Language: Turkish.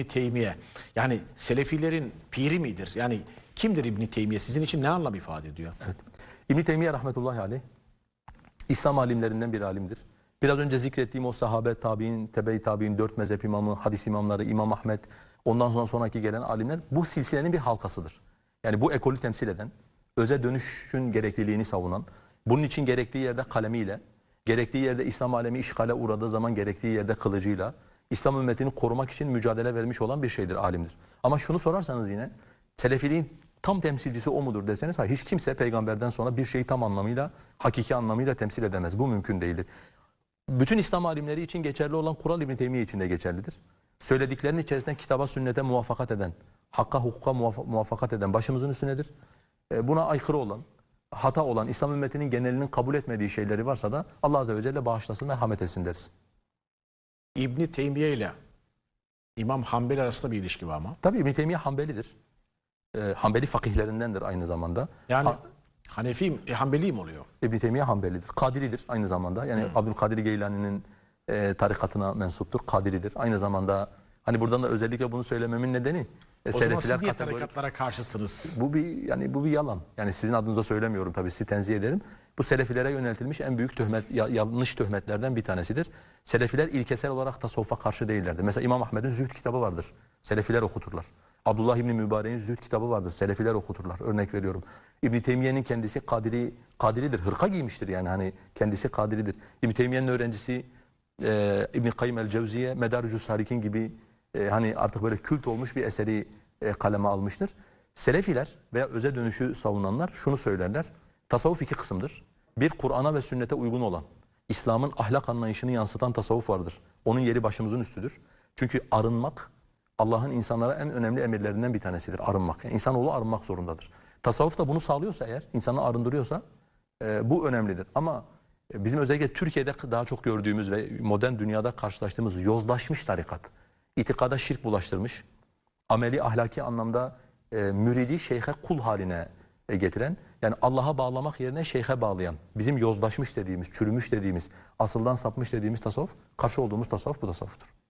İbni Teymiye yani Selefilerin piri midir? Yani kimdir İbni Teymiye? Sizin için ne anlam ifade ediyor? İbn-i Teymiye rahmetullahi aleyh İslam alimlerinden bir alimdir. Biraz önce zikrettiğim o sahabe, tabi'in, tebe-i tabi'in, dört mezhep imamı, hadis imamları, İmam Ahmet, ondan sonra sonraki gelen alimler bu silsilenin bir halkasıdır. Yani bu ekolü temsil eden, öze dönüşün gerekliliğini savunan, bunun için gerektiği yerde kalemiyle, gerektiği yerde İslam alemi işgale uğradığı zaman gerektiği yerde kılıcıyla, İslam ümmetini korumak için mücadele vermiş olan bir şeydir, alimdir. Ama şunu sorarsanız yine, Selefiliğin tam temsilcisi o mudur deseniz hayır hiç kimse peygamberden sonra bir şeyi tam anlamıyla, hakiki anlamıyla temsil edemez. Bu mümkün değildir. Bütün İslam alimleri için geçerli olan kural İbn Teymiye için de geçerlidir. Söylediklerinin içerisinden kitaba, sünnete muvaffakat eden, hakka, hukuka muvaff- muvaffakat eden başımızın üstünedir. E, Buna aykırı olan, hata olan, İslam ümmetinin genelinin kabul etmediği şeyleri varsa da Allah Azze ve Celle bağışlasın ve rahmet etsin deriz. İbni Teymiye ile İmam Hanbel arasında bir ilişki var mı? Tabii İbn Teymiye Hanbelidir. E, Hanbeli fakihlerindendir aynı zamanda. Yani Ha- Hanefi, e, Hanbeli mi oluyor? İbn Teymiye Hanbelidir. Kadiridir aynı zamanda. Yani Abdülkadir Geylani'nin e, tarikatına mensuptur. Kadiridir. Aynı zamanda hani buradan da özellikle bunu söylememin nedeni e, O zaman Selefiler siz niye kategori- tarikatlara karşısınız? bu bir yani bu bir yalan. Yani sizin adınıza söylemiyorum tabii sizi tenzih ederim. Bu selefilere yöneltilmiş en büyük töhmet ya- yanlış töhmetlerden bir tanesidir. Selefiler ilkesel olarak tasavvufa karşı değillerdir. Mesela İmam Ahmed'in Zühd kitabı vardır. Selefiler okuturlar. Abdullah İbni Mübarek'in Zühd kitabı vardır. Selefiler okuturlar. Örnek veriyorum. İbn Teymiye'nin kendisi Kadiri Kadiridir. Hırka giymiştir yani hani kendisi Kadiridir. İbn Teymiye'nin öğrencisi e, İbn Kayyim el-Cevziye Medarucus Salikin gibi e, hani artık böyle kült olmuş bir eseri e, kaleme almıştır. Selefiler veya öze dönüşü savunanlar şunu söylerler. Tasavvuf iki kısımdır. Bir Kur'an'a ve sünnete uygun olan, İslam'ın ahlak anlayışını yansıtan tasavvuf vardır. Onun yeri başımızın üstüdür. Çünkü arınmak Allah'ın insanlara en önemli emirlerinden bir tanesidir. Arınmak. Yani insanoğlu arınmak zorundadır. Tasavvuf da bunu sağlıyorsa eğer, insanı arındırıyorsa e, bu önemlidir. Ama e, bizim özellikle Türkiye'de daha çok gördüğümüz ve modern dünyada karşılaştığımız yozlaşmış tarikat, itikada şirk bulaştırmış, ameli ahlaki anlamda e, müridi şeyhe kul haline e, getiren, yani Allah'a bağlamak yerine şeyhe bağlayan, bizim yozlaşmış dediğimiz, çürümüş dediğimiz, asıldan sapmış dediğimiz tasavvuf, karşı olduğumuz tasavvuf bu tasavvuftur.